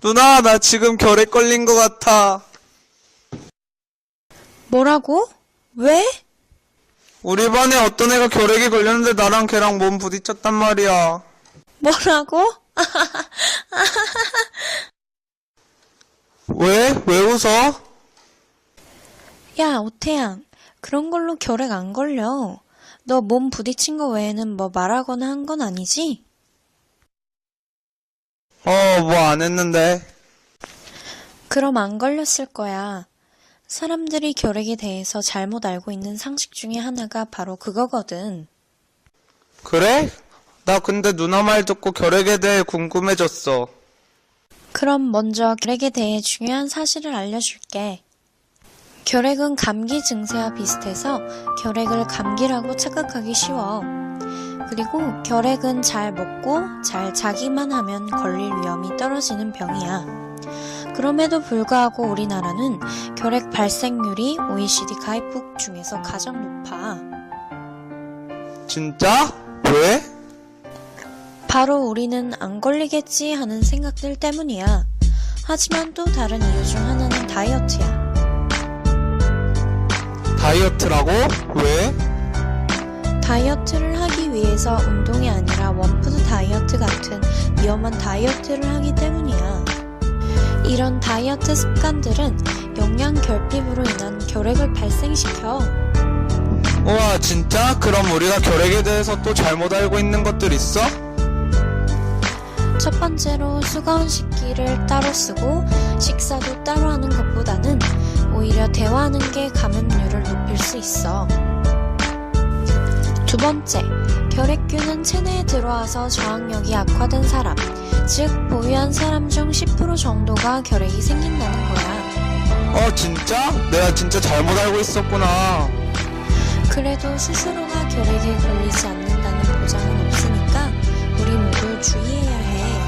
누나, 나 지금 결핵 걸린 것 같아. 뭐라고? 왜? 우리 반에 어떤 애가 결핵이 걸렸는데 나랑 걔랑 몸 부딪혔단 말이야. 뭐라고? 왜? 왜 웃어? 야, 오태양. 그런 걸로 결핵 안 걸려. 너 몸 부딪힌 거 외에는 뭐 말하거나 한 건 아니지? 어, 뭐 안 했는데. 그럼 안 걸렸을 거야. 사람들이 결핵에 대해서 잘못 알고 있는 상식 중에 하나가 바로 그거거든. 그래? 나 근데 누나 말 듣고 결핵에 대해 궁금해졌어. 그럼 먼저 결핵에 대해 중요한 사실을 알려줄게. 결핵은 감기 증세와 비슷해서 결핵을 감기라고 착각하기 쉬워. 그리고 결핵은 잘 먹고 잘 자기만 하면 걸릴 위험이 떨어지는 병이야. 그럼에도 불구하고 우리나라는 결핵 발생률이 OECD 가입국 중에서 가장 높아. 진짜? 왜? 바로 우리는 안 걸리겠지 하는 생각들 때문이야. 하지만 또 다른 이유 중 하나는 다이어트야. 다이어트라고? 왜? 다이어트를 하기 위해서 운동이 아니라 원푸드 다이어트 같은 위험한 다이어트를 하기 때문이야. 이런 다이어트 습관들은 영양 결핍으로 인한 결핵을 발생시켜. 우와, 진짜? 그럼 우리가 결핵에 대해서 또 잘못 알고 있는 것들 있어? 첫 번째로 수거운 식기를 따로 쓰고 식사도 따로 하는 것보다는 오히려 대화하는 게 감염률을 높일 수 있어. 두 번째, 결핵균은 체내에 들어와서 저항력이 악화된 사람, 즉 보유한 사람 중 10% 정도가 결핵이 생긴다는 거야. 어, 진짜? 내가 진짜 잘못 알고 있었구나. 그래도 스스로가 결핵에 걸리지 않는다는 보장은 없으니까 우리 모두 주의해야 해.